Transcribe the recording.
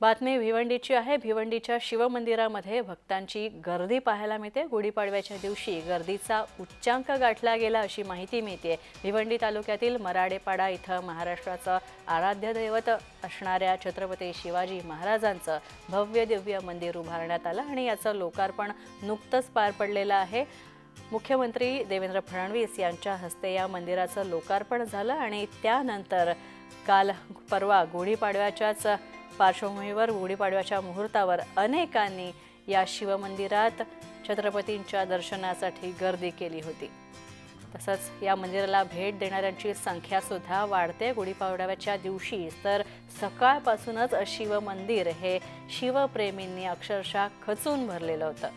बातमी भिवंडीची आहे. भिवंडीच्या शिवमंदिरामध्ये भक्तांची गर्दी पाहायला मिळते. गुढीपाडव्याच्या दिवशी गर्दीचा उच्चांक गाठला गेला अशी माहिती मिळते भिवंडी तालुक्यातील मराडेपाडा इथं महाराष्ट्राचं आराध्य दैवत असणाऱ्या छत्रपती शिवाजी महाराजांचं भव्य दिव्य मंदिर उभारण्यात आलं आणि याचं लोकार्पण नुकतंच पार पडलेलं आहे. मुख्यमंत्री देवेंद्र फडणवीस यांच्या हस्ते या मंदिराचं लोकार्पण झालं आणि त्यानंतर काल परवा गुढीपाडव्याच्याच पार्श्वभूमीवर गुढीपाडव्याच्या मुहूर्तावर अनेकांनी या शिवमंदिरात छत्रपतींच्या दर्शनासाठी गर्दी केली होती. तसंच या मंदिराला भेट देणाऱ्यांची संख्यासुद्धा वाढते. गुढीपाडव्याच्या दिवशी तर सकाळपासूनच शिवमंदिर हे शिवप्रेमींनी अक्षरशः खचून भरलेलं होतं.